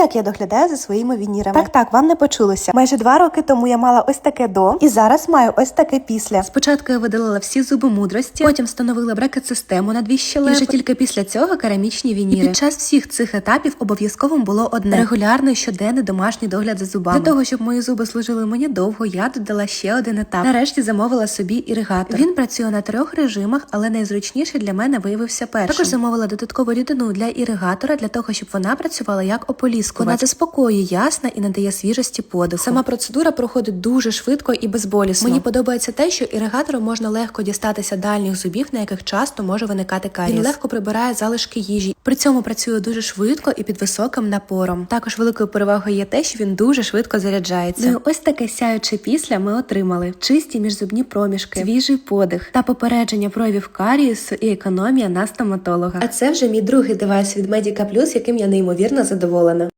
як я доглядаю за своїми вінірами. Так, так, вам не почулося. Майже два роки тому я мала ось таке до, і зараз маю ось таке після. Спочатку я видалила всі зуби мудрості, потім встановила брекет-систему на дві щелепи. І вже тільки після цього керамічні вініри. І під час всіх цих етапів обов'язковим було одне регулярний щоденний домашній догляд за зубами. Для того, щоб мої зуби служили мені довго, я додала ще один етап. Нарешті замовила собі іригатор. Він працює на трьох режимах, але найзручніший для мене виявився першим. Також замовила додаткову рідину для іригатора для того, щоб вона працювала як ополіскувач. Вона заспокоює ясна і надає свіжості подиху. Сама процедура проходить дуже швидко і безболісно. Мені подобається те, що іригатором можна легко дістатися дальніх зубів, на яких часто може виникати карієс. Він легко прибирає залишки їжі. При цьому працює дуже швидко і під високим напором. Також великою перевагою є те, що він дуже швидко заряджається. Ну і ось таке сяюче після ми отримали: чисті міжзубні проміжки, свіжий подих та попередження проявів карієсу і економія на стоматолога. А це вже мій другий девайс від Medica Plus, яким я неймовірно задоволена.